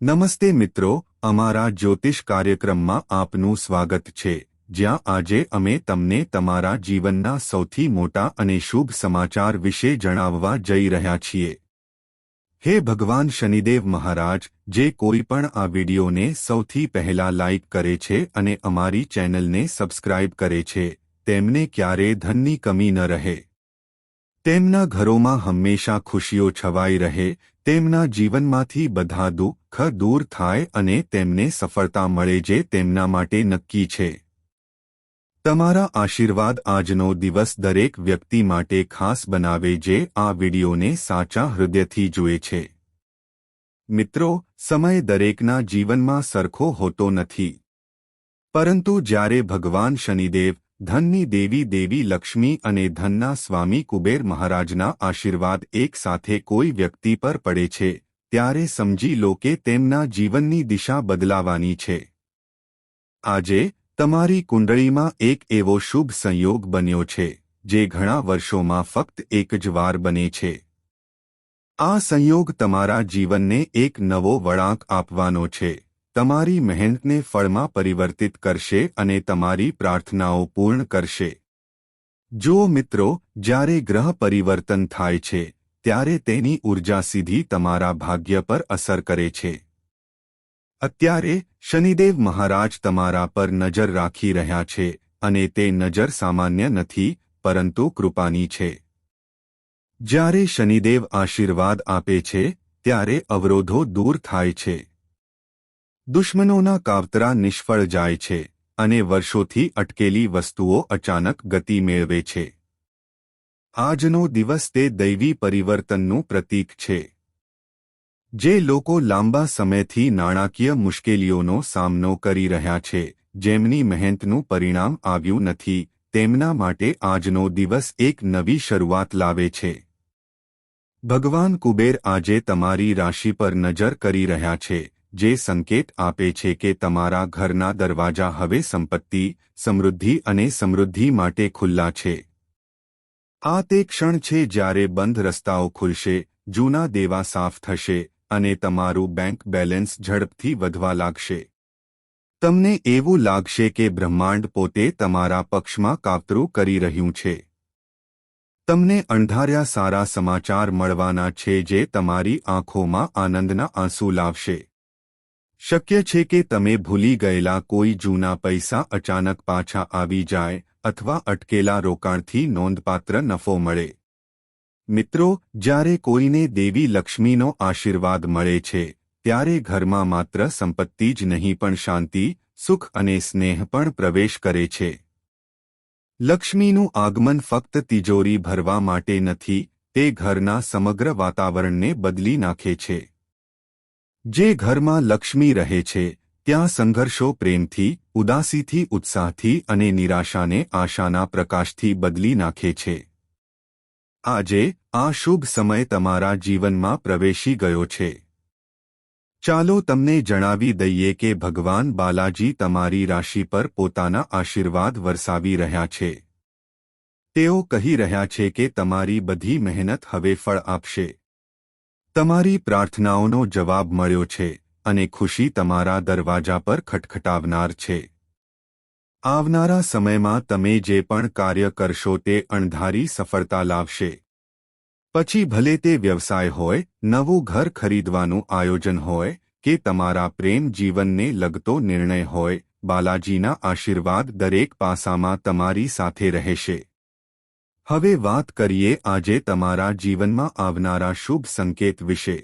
નમસ્તે મિત્રો, અમારા જ્યોતિષ કાર્યક્રમમાં આપનું સ્વાગત છે. જ્યાં આજે અમે તમને તમારા જીવનના સૌથી મોટા અને શુભ સમાચાર વિશે જણાવવા જઈ રહ્યા છીએ. હે ભગવાન શનિદેવ મહારાજ, જે કોઈ પણ આ વિડીયોને સૌથી પહેલા લાઇક કરે છે અને અમારી ચેનલને સબસ્ક્રાઇબ કરે છે, તેમને ક્યારે ધનની કમી ન રહે. તેમના ઘરોમાં હંમેશા ખુશીઓ છવાઈ રહે, તેમના જીવનમાંથી બધા દુઃખ દૂર થાય અને તેમને સફળતા મળે જે તેમના માટે નક્કી છે. તમારા આશીર્વાદ આજનો દિવસ દરેક વ્યક્તિ માટે ખાસ બનાવે જે આ વિડિયોને સાચા હૃદયથી જુએ છે. મિત્રો, સમય દરેકના જીવનમાં સરખો હોતો નથી. પરંતુ જ્યારે ભગવાન શનિદેવ ધનની દેવી દેવી લક્ષ્મી અને ધનના સ્વામી કુબેર મહારાજના આશીર્વાદ એક સાથે કોઈ વ્યક્તિ પર પડે છે, ત્યારે સમજી લો કે તેમના જીવનની દિશા બદલાવાની છે. આજે, તમારી કુંડળીમાં એક એવો શુભ સંયોગ બન્યો છે, જે ઘણા વર્ષોમાં ફક્ત એક જ વાર બને છે. આ સંયોગ તમારા જીવનને એક નવો વળાંક આપવાનો છે. તમારી મહેનતને ફળમાં પરિવર્તિત કરશે અને તમારી પ્રાર્થનાઓ પૂર્ણ કરશે. જો મિત્રો, જ્યારે ગ્રહ પરિવર્તન થાય છે, ત્યારે તેની ઊર્જા સીધી તમારા ભાગ્ય પર અસર કરે છે. અત્યારે, શનિદેવ મહારાજ તમારા પર નજર રાખી રહ્યા છે અને તે નજર સામાન્ય નથી, પરંતુ કૃપાની છે. જ્યારે શનિદેવ આશીર્વાદ આપે છે, ત્યારે અવરોધો દૂર થાય છે. દુશ્મનોના કાવતરા નિષ્ફળ જાય છે અને વર્ષોથી અટકેલી વસ્તુઓ અચાનક ગતિ મેળવે છે. આજનો દિવસ તે દૈવી પરિવર્તનનું પ્રતીક છે. જે લોકો લાંબા સમયથી નાણાકીય મુશ્કેલીઓનો સામનો કરી રહ્યા છે, જેમની મહેનતનું પરિણામ આવ્યું નથી, તેમના માટે આજનો દિવસ એક નવી શરૂઆત લાવે છે. ભગવાન કુબેર આજે તમારી રાશિ પર નજર કરી રહ્યા છે જે સંકેત આપે છે કે તમારા ઘરના દરવાજા હવે સંપત્તિ, સમૃદ્ધિ અને સમૃદ્ધિ માટે ખુલ્લા છે. આ તે ક્ષણ છે જ્યારે બંધ રસ્તાઓ ખુલશે, જૂના દેવા સાફ થશે અને તમારું બેંક બેલેન્સ ઝડપથી વધવા લાગશે. તમને એવું લાગશે કે બ્રહ્માંડ પોતે તમારા પક્ષમાં કાવતરું કરી રહ્યું છે. તમને અણધાર્યા સારા સમાચાર મળવાના છે જે તમારી આંખોમાં આનંદના આંસુ લાવશે. શક્ય છે કે તમે ભૂલી ગયેલા કોઈ જૂના પૈસા અચાનક પાછા આવી જાય અથવા અટકેલા રોકાણથી નોંધપાત્ર નફો મળે. મિત્રો, જ્યારે કોઈને દેવી લક્ષ્મીનો આશીર્વાદ મળે છે, ત્યારે ઘરમાં માત્ર સંપત્તિ જ નહીં પણ શાંતિ, સુખ અને સ્નેહ પણ પ્રવેશ કરે છે. લક્ષ્મીનું આગમન ફક્ત તિજોરી ભરવા માટે નથી, તે ઘરના સમગ્ર વાતાવરણને બદલી નાખે છે. જે ઘરમાં લક્ષ્મી રહે છે, ત્યાં સંઘર્ષો પ્રેમથી, ઉદાસીથી, ઉત્સાહથી અને નિરાશાને આશાના પ્રકાશથી બદલી નાખે છે. આજે, આ શુભ સમય તમારા જીવનમાં પ્રવેશી ગયો છે. ચાલો તમને જણાવી દઈએ કે ભગવાન બાલાજી તમારી રાશિ પર પોતાના આશીર્વાદ વરસાવી રહ્યા છે. તેઓ કહી રહ્યા છે કે તમારી બધી મહેનત હવે ફળ આપશે. તમારી પ્રાર્થનાઓનો જવાબ મળ્યો છે અને ખુશી તમારા દરવાજા પર ખટખટાવનાર છે. આવનારા સમયમાં તમે જે પણ કાર્ય કરશો તે અણધારી સફળતા લાવશે. પછી ભલે તે વ્યવસાય હોય, નવું ઘર ખરીદવાનું આયોજન હોય, કે તમારા પ્રેમ જીવનને લગતો નિર્ણય હોય, બાલાજીના આશીર્વાદ દરેક પાસામાં તમારી સાથે રહેશે. હવે વાત કરીએ આજે તમારા જીવનમાં આવનારા શુભ સંકેત વિશે.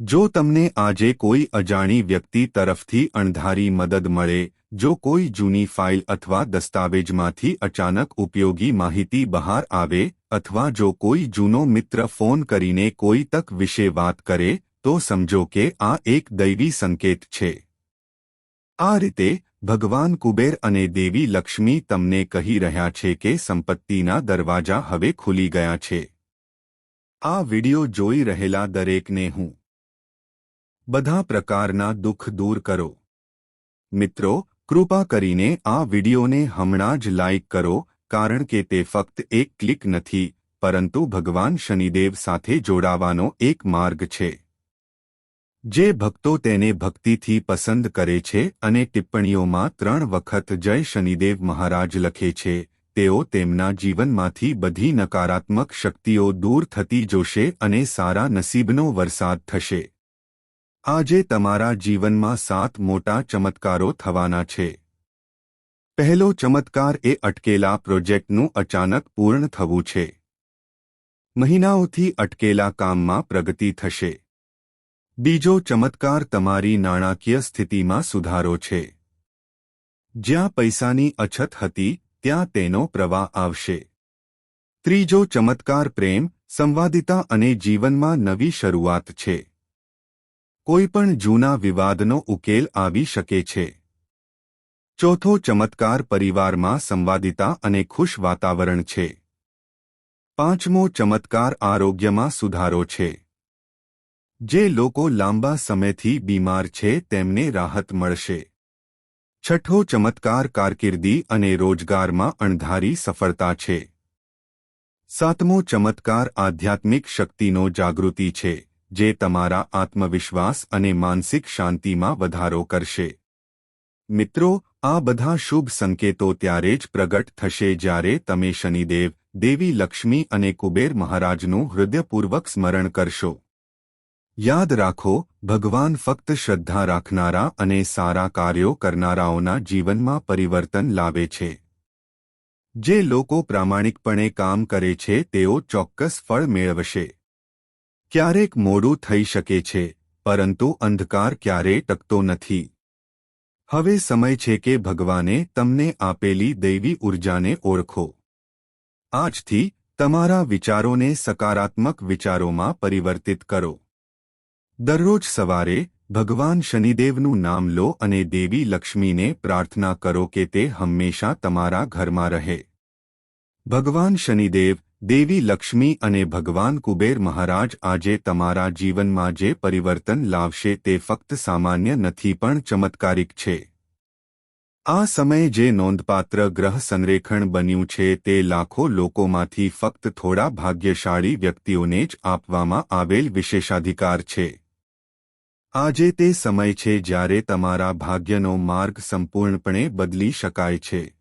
જો તમને આજે કોઈ અજાણી વ્યક્તિ તરફથી અણધારી મદદ મળે, જો કોઈ જૂની ફાઇલ અથવા દસ્તાવેજમાંથી અચાનક ઉપયોગી માહિતી બહાર આવે, અથવા જો કોઈ જૂનો મિત્ર ફોન કરીને કોઈ તક વિશે વાત કરે, તો સમજો કે આ એક દૈવી સંકેત છે. આ રીતે ભગવાન કુબેર અને દેવી લક્ષ્મી તમને કહી રહ્યા છે કે સંપત્તિના દરવાજા હવે ખુલી ગયા છે. આ વિડિયો જોઈ રહેલા દરેકને હું બધા પ્રકારના દુઃખ દૂર કરો. મિત્રો, કૃપા કરીને આ વિડિયોને હમણાં જ લાઇક કરો, કારણ કે તે ફક્ત એક ક્લિક નથી, પરંતુ ભગવાન શનિદેવ સાથે જોડાવાનો એક માર્ગ છે. જે ભક્તો તેને ભક્તિથી પસંદ કરે છે અને ટિપ્પણીઓમાં ત્રણ વખત જય શનિદેવ મહારાજ લખે છે, તેઓ તેમના જીવનમાંથી બધી નકારાત્મક શક્તિઓ દૂર થતી જોશે અને સારા નસીબનો વરસાદ થશે. આજે તમારા જીવનમાં સાત મોટા ચમત્કારો થવાના છે. પહેલો ચમત્કાર એ અટકેલા પ્રોજેક્ટનું અચાનક પૂર્ણ થવું છે. મહિનાઓથી અટકેલા કામમાં પ્રગતિ થશે. બીજો ચમત્કાર તમારી નાણાકીય સ્થિતિમાં સુધારો છે. જ્યાં પૈસાની અછત હતી, ત્યાં તેનો પ્રવાહ આવશે. ત્રીજો ચમત્કાર પ્રેમ, સંવાદિતા અને જીવનમાં નવી શરૂઆત છે. કોઈપણ જૂના વિવાદનો ઉકેલ આવી શકે છે. ચોથો ચમત્કાર પરિવારમાં સંવાદિતા અને ખુશ વાતાવરણ છે. પાંચમો ચમત્કાર આરોગ્યમાં સુધારો છે. જે લોકો લાંબા સમયથી બીમાર છે તેમને રાહત મળશે. છઠ્ઠો ચમત્કાર કારકિર્દી અને રોજગારમાં અણધારી સફળતા છે. સાતમો ચમત્કાર આધ્યાત્મિક શક્તિનો જાગૃતિ છે, જે તમારા આત્મવિશ્વાસ અને માનસિક શાંતિમાં વધારો કરશે. મિત્રો, આ બધા શુભ સંકેતો ત્યારે જ પ્રગટ થશે જ્યારે તમે શનિદેવ, દેવી લક્ષ્મી અને કુબેર મહારાજનું હૃદયપૂર્વક સ્મરણ કરશો. યાદ રાખો, ભગવાન ફક્ત શ્રદ્ધા રાખનારા અને સારા કાર્યો કરનારાઓના જીવનમાં પરિવર્તન લાવે છે. જે લોકો પ્રામાણિકપણે કામ કરે છે, તેઓ ચોક્કસ ફળ મેળવશે. ક્યારેક મોડું થઈ શકે છે, પરંતુ અંધકાર ક્યારેય ટકતો નથી. હવે સમય છે કે ભગવાને તમને આપેલી દૈવી ઉર્જાને ઓળખો. આજથી તમારા વિચારોને સકારાત્મક વિચારોમાં પરિવર્તિત કરો. દરરોજ સવારે ભગવાન શનિદેવનું નામ લો અને દેવી લક્ષ્મીને પ્રાર્થના કરો કે તે હંમેશા તમારા ઘરમાં રહે. ભગવાન શનિદેવ, દેવી લક્ષ્મી અને ભગવાન કુબેર મહારાજ આજે તમારા જીવનમાં જે પરિવર્તન લાવશે તે ફક્ત સામાન્ય નથી પણ ચમત્કારિક છે. આ સમયે જે નોંધપાત્ર ગ્રહ સંરેખણ બન્યું છે તે લાખો લોકોમાંથી ફક્ત થોડા ભાગ્યશાળી વ્યક્તિઓને જ આપવામાં આવેલ વિશેષાધિકાર છે. આજે તે સમય છે જ્યારે તમારા ભાગ્યનો માર્ગ સંપૂર્ણપણે બદલી શકાય છે.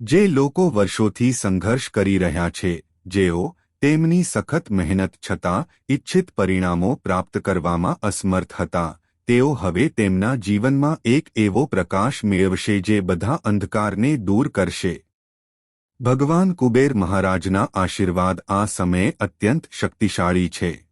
જે લોકો વર્ષોથી સંઘર્ષ કરી રહ્યા છે, જેઓ તેમની સખત મહેનત છતાં ઇચ્છિત પરિણામો પ્રાપ્ત કરવામાં અસમર્થ હતા, તેઓ હવે તેમના જીવનમાં એક એવો પ્રકાશ મેળવશે જે બધા અંધકારને દૂર કરશે. ભગવાન કુબેર મહારાજના આશીર્વાદ આ સમયે અત્યંત શક્તિશાળી છે.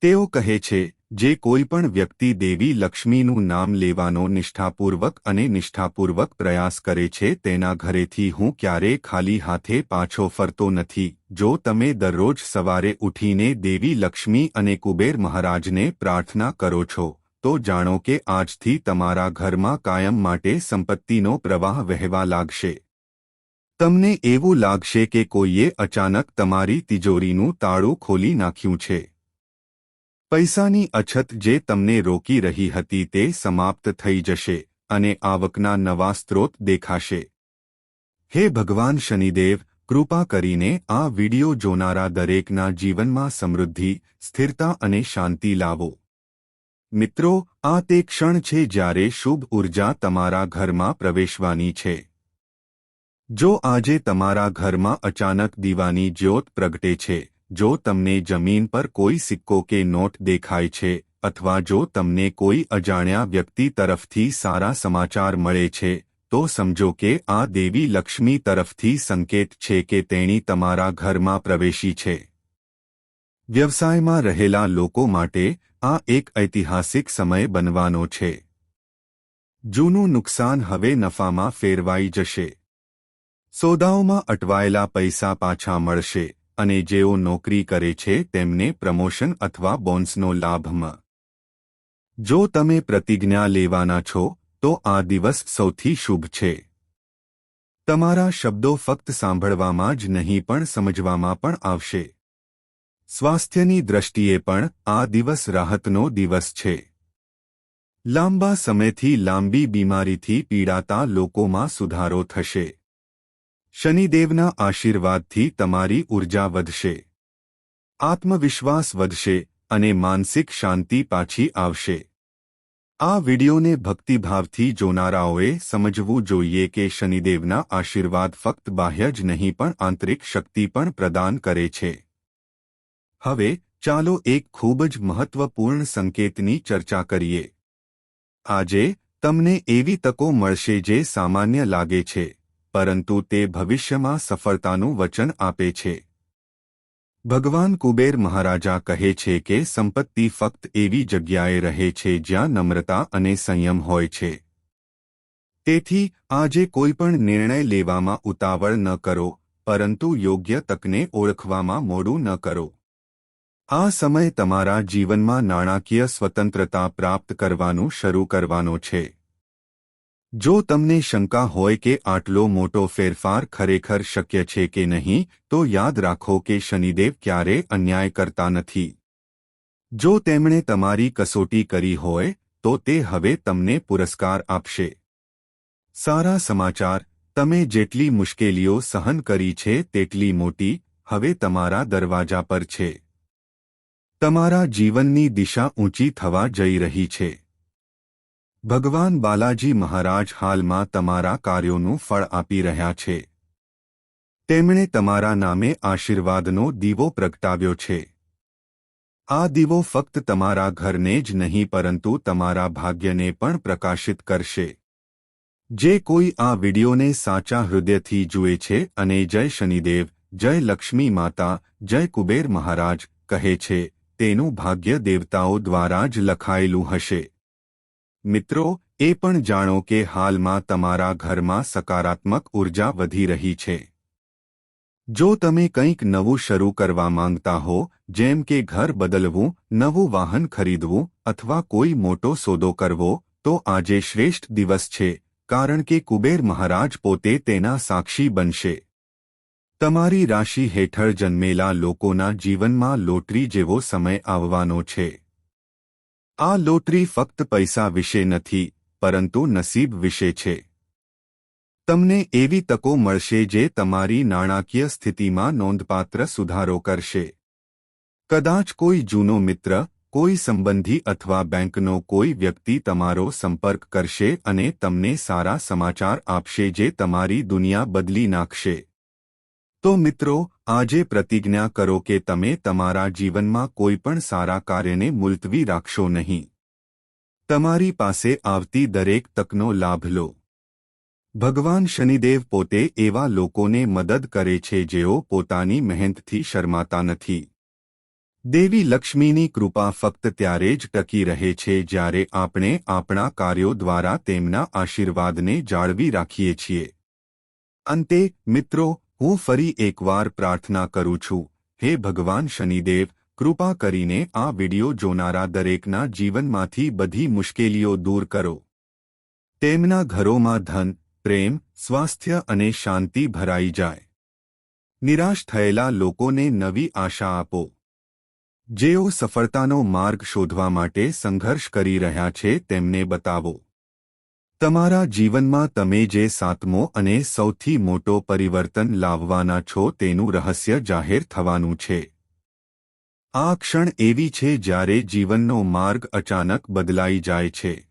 તેઓ કહે છે જે કોઈપણ વ્યક્તિ દેવી લક્ષ્મીનું નામ લેવાનો નિષ્ઠાપૂર્વક અને નિષ્ઠાપૂર્વક પ્રયાસ કરે છે, તેના ઘરેથી હું ક્યારેય ખાલી હાથે પાછો ફરતો નથી. જો તમે દરરોજ સવારે ઉઠીને દેવી લક્ષ્મી અને કુબેર મહારાજને પ્રાર્થના કરો છો, તો જાણો કે આજથી તમારા ઘરમાં કાયમ માટે સંપત્તિનો પ્રવાહ વહેવા લાગશે. તમને એવું લાગશે કે કોઈએ અચાનક તમારી તિજોરીનું તાળું ખોલી નાખ્યું છે. પૈસાની અછત જે તમને રોકી રહી હતી તે સમાપ્ત થઈ જશે અને આવકના નવા સ્ત્રોત દેખાશે. હે ભગવાન શનિદેવ, કૃપા કરીને આ વિડિયો જોનારા દરેકના જીવનમાં સમૃદ્ધિ, સ્થિરતા અને શાંતિ લાવો. મિત્રો, આ તે ક્ષણ છે જ્યારે શુભ ઊર્જા તમારા ઘરમાં પ્રવેશવાની છે. જો આજે તમારા ઘરમાં અચાનક દીવાની જ્યોત પ્રગટે છે જો તમને જમીન પર કોઈ સિક્કો કે નોટ દેખાય છે અથવા જો તમને કોઈ અજાણ્યા વ્યક્તિ તરફથી સારા સમાચાર મળે છે, તો સમજો કે આ દેવી લક્ષ્મી તરફથી સંકેત છે કે તેણી તમારા ઘરમાં પ્રવેશી છે. વ્યવસાયમાં રહેલા લોકો માટે આ એક ઐતિહાસિક સમય બનવાનો છે. જૂનું નુકસાન હવે નફામાં ફેરવાઈ જશે. સોદાઓમાં અટવાયેલા પૈસા પાછા મળશે. અને જેઓ નોકરી કરે છે તેમને પ્રમોશન અથવા બોન્સનો લાભ મ જો તમે પ્રતિજ્ઞા લેવાના છો, તો આ દિવસ સૌથી શુભ છે. તમારા શબ્દો ફક્ત સાંભળવામાં જ નહીં, પણ સમજવામાં પણ આવશે. સ્વાસ્થ્યની દ્રષ્ટિએ પણ આ દિવસ રાહતનો દિવસ છે. લાંબા સમયથી લાંબી બીમારીથી પીડાતા લોકોમાં સુધારો થશે. શનિદેવના આશીર્વાદથી તમારી ઊર્જા વધશે. આત્મવિશ્વાસ વધશે અને માનસિક શાંતિ પાછી આવશે. આ વિડિયોને ભક્તિભાવથી જોનારાઓએ સમજવું જોઈએ કે શનિદેવના આશીર્વાદ ફક્ત બાહ્ય જ નહીં પણ આંતરિક શક્તિ પણ પ્રદાન કરે છે. હવે ચાલો એક ખૂબ જ મહત્વપૂર્ણ સંકેતની ચર્ચા કરીએ. આજે તમને એવી તકો મળશે જે સામાન્ય લાગે છે. પરંતુ તે ભવિષ્યમાં સફળતાનું વચન આપે છે. ભગવાન કુબેર મહારાજા કહે છે કે સંપત્તિ ફક્ત એવી જગ્યાએ રહે છે જ્યાં નમ્રતા અને સંયમ હોય છે. તેથી, આજે કોઈપણ નિર્ણય લેવામાં ઉતાવળ ન કરો, પરંતુ યોગ્ય તકને ઓળખવામાં મોડું ન કરો. આ સમય તમારા જીવનમાં નાણાકીય સ્વતંત્રતા પ્રાપ્ત કરવાનું શરૂ કરવાનો છે. જો તમને શંકા હોય કે આટલો મોટો ફેરફાર ખરેખર શક્ય છે કે નહીં, તો યાદ રાખો કે શનિદેવ ક્યારે અન્યાય કરતા નથી. જો તેમણે તમારી કસોટી કરી હોય, તો તે હવે તમને પુરસ્કાર આપશે. સારા સમાચાર, તમે જેટલી મુશ્કેલીઓ સહન કરી છે તેટલી મોટી, હવે તમારા દરવાજા પર છે. તમારા જીવનની દિશા ઊંચી થવા જઈ રહી છે. ભગવાન બાલાજી મહારાજ હાલમાં તમારા કાર્યોનું ફળ આપી રહ્યા છે. તેમણે તમારા નામે આશીર્વાદનો દીવો પ્રગટાવ્યો છે. આ દીવો ફક્ત તમારા ઘરને જ નહીં, પરંતુ તમારા ભાગ્યને પણ પ્રકાશિત કરશે. જે કોઈ આ વિડીયોને સાચા હૃદયથી જુએ છે અને જય શનિદેવ, જય લક્ષ્મી માતા, જય કુબેર મહારાજ કહે છે, તેનું ભાગ્ય દેવતાઓ દ્વારા જ લખાયેલું હશે. મિત્રો, એ પણ જાણો કે હાલમાં તમારા ઘરમાં સકારાત્મક ઊર્જા વધી રહી છે. જો તમે કંઈક નવું શરૂ કરવા માંગતા હો, જેમ કે ઘર બદલવું, નવું વાહન ખરીદવું અથવા કોઈ મોટો સોદો કરવો, તો આજે શ્રેષ્ઠ દિવસ છે, કારણ કે કુબેર મહારાજ પોતે તેના સાક્ષી બનશે. તમારી રાશિ હેઠળ જન્મેલા લોકોના જીવનમાં લોટરી જેવો સમય આવવાનો છે. આ લોટરી ફક્ત પૈસા વિશે નથી, પરંતુ નસીબ વિશે છે. તમને એવી તકો મળશે જે તમારી નાણાકીય સ્થિતિમાં નોંધપાત્ર સુધારો કરશે. કદાચ કોઈ જૂનો મિત્ર, કોઈ સંબંધી અથવા બેંકનો કોઈ વ્યક્તિ તમારો સંપર્ક કરશે અને તમને સારા સમાચાર આપશે જે તમારી દુનિયા બદલી નાખશે. તો મિત્રો, આજે પ્રતિજ્ઞા કરો કે તમે તમારા જીવનમાં કોઈ પણ સારા કાર્યને મુલતવી રાખશો નહીં. તમારી પાસે આવતી દરેક તકનો લાભ લો. ભગવાન શનિદેવ પોતે એવા લોકોને મદદ કરે છે જેઓ પોતાની મહેનતથી શરમાતા નથી. દેવી લક્ષ્મીની કૃપા ફક્ત ત્યારે જ ટકી રહે છે જ્યારે આપણે આપણા કાર્યો દ્વારા તેમના આશીર્વાદને જાળવી રાખીએ છીએ. અંતે, મિત્રો હું ફરી એકવાર પ્રાર્થના કરું છું. હે ભગવાન શનિદેવ, કૃપા કરીને આ વિડિયો જોનારા દરેકના જીવનમાંથી બધી મુશ્કેલીઓ દૂર કરો. તેમના ઘરોમાં ધન, પ્રેમ, સ્વાસ્થ્ય અને શાંતિ ભરાઈ જાય. નિરાશ થયેલા લોકોને નવી આશા આપો. જેઓ સફળતાનો માર્ગ શોધવા માટે સંઘર્ષ કરી રહ્યા છે તેમને બતાવો. તમારા જીવનમાં તમે જે સાતમો અને સૌથી મોટો પરિવર્તન લાવવાના છો તેનું રહસ્ય જાહેર થવાનું છે. આ ક્ષણ એવી છે જ્યારે જીવનનો માર્ગ અચાનક બદલાઈ જાય છે.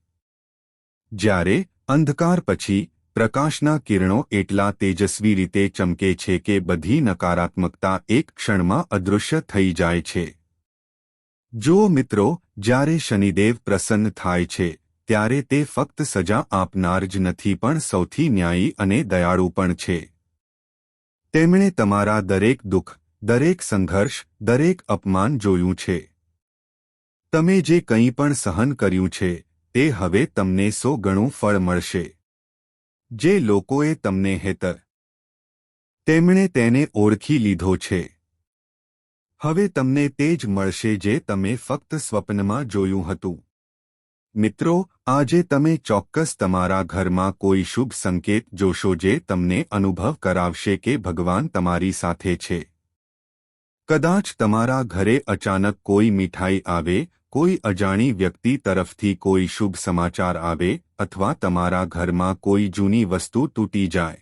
જ્યારે અંધકાર પછી પ્રકાશના કિરણો એટલા તેજસ્વી રીતે ચમકે છે કે બધી નકારાત્મકતા એક ક્ષણમાં અદૃશ્ય થઈ જાય છે. જો મિત્રો, જ્યારે શનિદેવ પ્રસન્ન થાય છે ત્યારે તે ફક્ત સજા આપનાર જ નથી, પણ સૌથી ન્યાયી અને દયાળુ પણ છે. તેમણે તમારા દરેક દુઃખ, દરેક સંઘર્ષ, દરેક અપમાન જોયું છે. તમે જે કંઈ પણ સહન કર્યું છે, તે હવે તમને સો ગણું ફળ મળશે. જે લોકોએ તમને હેતર તેમણે તેને ઓળખી લીધો છે. હવે તમને તે જ મળશે જે તમે ફક્ત સ્વપ્નમાં જોયું હતું. મિત્રો, આજે તમે ચોક્કસ તમારા ઘરમાં કોઈ શુભ સંકેત જોશો જે તમને અનુભવ કરાવશે કે ભગવાન તમારી સાથે છે. કદાચ તમારા ઘરે અચાનક કોઈ મીઠાઈ આવે, કોઈ અજાણી વ્યક્તિ તરફથી કોઈ શુભ સમાચાર આવે, અથવા તમારા ઘરમાં કોઈ જૂની વસ્તુ તૂટી જાય.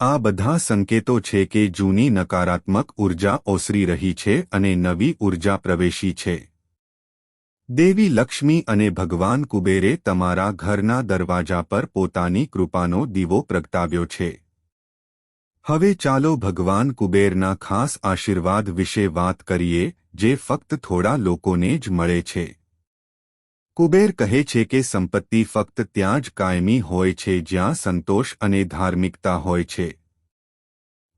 આ બધા સંકેતો છે કે જૂની નકારાત્મક ઊર્જા ઓસરી રહી છે અને નવી ઊર્જા પ્રવેશી છે. દેવી લક્ષ્મી અને ભગવાન કુબેરે તમારા ઘરના દરવાજા પર પોતાની કૃપાનો દીવો પ્રગટાવ્યો છે. હવે ચાલો ભગવાન કુબેરના ખાસ આશીર્વાદ વિશે વાત કરીએ, જે ફક્ત થોડા લોકોને જ મળે છે. કુબેર કહે છે કે સંપત્તિ ફક્ત ત્યાં જ કાયમી હોય છે જ્યાં સંતોષ અને ધાર્મિકતા હોય છે.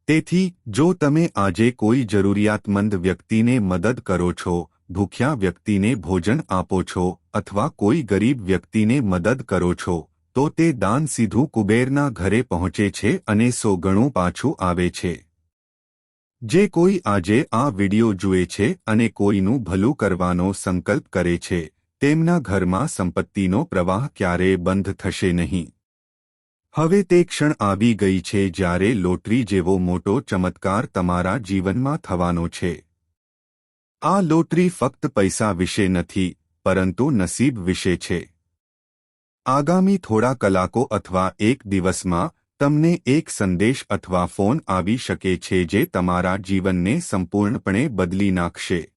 તેથી, જો તમે આજે કોઈ જરૂરિયાતમંદ વ્યક્તિને મદદ કરો છો ભૂખ્યા વ્યક્તિને ભોજન આપો છો અથવા કોઈ ગરીબ વ્યક્તિને મદદ કરો છો, તો તે દાન સીધું કુબેરના ઘરે પહોંચે છે અને સો ગણું પાછું આવે છે. જે કોઈ આજે આ વિડિયો જુએ છે અને કોઈનું ભલું કરવાનો સંકલ્પ કરે છે, તેમના ઘરમાં સંપત્તિનો પ્રવાહ ક્યારેય બંધ થશે નહીં. હવે તે ક્ષણ આવી ગઈ છે જ્યારે લોટરી જેવો મોટો ચમત્કાર તમારા જીવનમાં થવાનો છે. આ લોટરી ફક્ત પૈસા વિશે નથી, પરંતુ નસીબ વિશે છે. આગામી થોડા કલાકો અથવા એક દિવસમાં, તમને એક સંદેશ અથવા ફોન આવી શકે છે જે તમારા જીવનને સંપૂર્ણપણે બદલી નાખશે.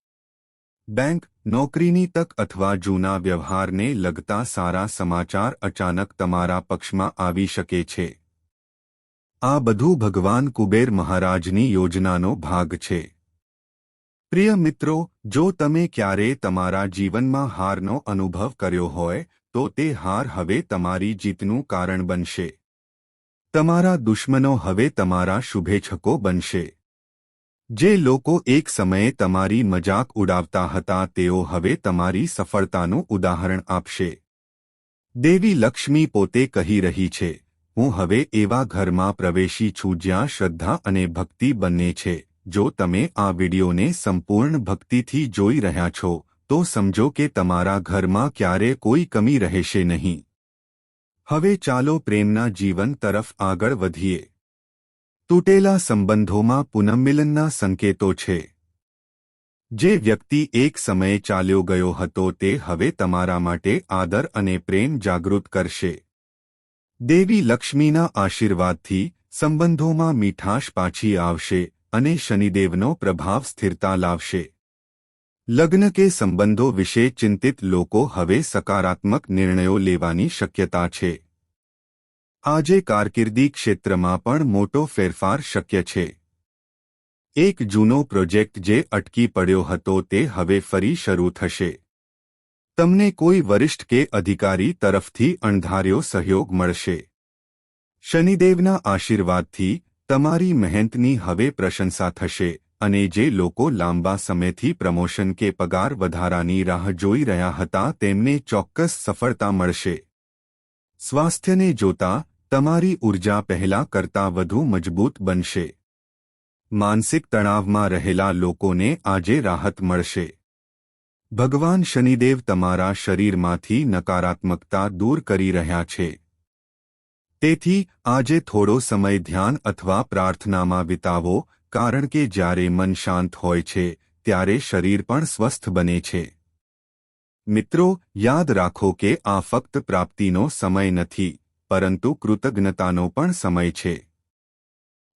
બેંક, નોકરીની તક અથવા જૂના વ્યવહારને લગતા સારા સમાચાર અચાનક તમારા પક્ષમાં આવી શકે છે. આ બધું ભગવાન કુબેર મહારાજની યોજનાનો ભાગ છે. પ્રિય મિત્રો, જો તમે ક્યારે તમારા જીવનમાં હારનો અનુભવ કર્યો હોય, તો તે હાર હવે તમારી જીતનું કારણ બનશે. તમારા દુશ્મનો હવે તમારા શુભેચ્છકો બનશે. જે લોકો એક સમયે તમારી મજાક ઉડાવતા હતા, તેઓ હવે તમારી સફળતાનું ઉદાહરણ આપશે. દેવી લક્ષ્મી પોતે કહી રહી છે, હું હવે એવા ઘરમાં પ્રવેશી છું જ્યાં શ્રદ્ધા અને ભક્તિ બંને છે. જો તમે આ વિડિયોને સંપૂર્ણ ભક્તિથી જોઈ રહ્યા છો, તો સમજો કે તમારા ઘરમાં ક્યારે કોઈ કમી રહેશે નહીં. હવે ચાલો પ્રેમના જીવન તરફ આગળ વધીએ. તૂટેલા સંબંધોમાં પુનઃમિલનના સંકેતો છે. જે વ્યક્તિ એક સમયે ચાલ્યો ગયો હતો તે હવે તમારા માટે આદર અને પ્રેમ જાગૃત કરશે. દેવી લક્ષ્મીના આશીર્વાદથી સંબંધોમાં મીઠાશ પાછી આવશે. અને શનિદેવનો પ્રભાવ સ્થિરતા લાવશે. લગ્ન કે સંબંધો વિશે ચિંતિત લોકો હવે સકારાત્મક નિર્ણયો લેવાની શક્યતા છે. આજે કારકિર્દી ક્ષેત્રમાં પણ મોટો ફેરફાર શક્ય છે. એક જૂનો પ્રોજેક્ટ જે અટકી પડ્યો હતો તે હવે ફરી શરૂ થશે. તમને કોઈ વરિષ્ઠ કે અધિકારી તરફથી અણધાર્યો સહયોગ મળશે. શનિદેવના આશીર્વાદથી તમારી મહેનતની હવે પ્રશંસા થશે અને જે લોકો લાંબા સમયથી પ્રમોશન કે પગાર વધારાની રાહ જોઈ રહ્યા હતા તેમને ચોક્કસ સફળતા મળશે. સ્વાસ્થ્યને જોતા, તમારી ઊર્જા પહેલા કરતાં વધુ મજબૂત બનશે. માનસિક તણાવમાં રહેલા લોકોને આજે રાહત મળશે. ભગવાન શનિદેવ તમારા શરીરમાંથી નકારાત્મકતા દૂર કરી રહ્યા છે. તેથી, આજે થોડો સમય ધ્યાન અથવા પ્રાર્થનામાં વિતાવો, કારણ કે જ્યારે મન શાંત હોય છે, ત્યારે શરીર પણ સ્વસ્થ બને છે. મિત્રો, યાદ રાખો કે આ ફક્ત પ્રાપ્તિનો સમય નથી, પરંતુ કૃતજ્ઞતાનો પણ સમય છે.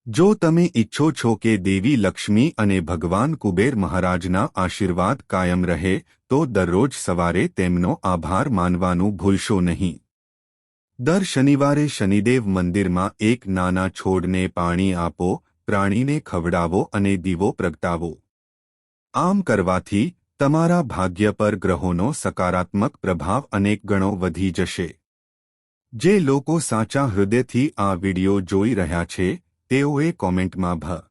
જો તમે ઈચ્છો છો કે દેવી લક્ષ્મી અને ભગવાન કુબેર મહારાજના આશીર્વાદ કાયમ રહે, તો દરરોજ સવારે તેમનો આભાર માનવાનું ભૂલશો નહીં. દર શનિવારે શનિદેવ મંદિરમાં એક નાના છોડને પાણી આપો, પ્રાણીને ખવડાવો અને દીવો પ્રગટાવો. આમ કરવાથી તમારા ભાગ્ય પર ગ્રહોનો સકારાત્મક પ્રભાવ અનેક ગણો વધી જશે. જે લોકો સાચા હૃદયથી આ વિડિયો જોઈ રહ્યા છે, તેઓએ કોમેન્ટમાં ભ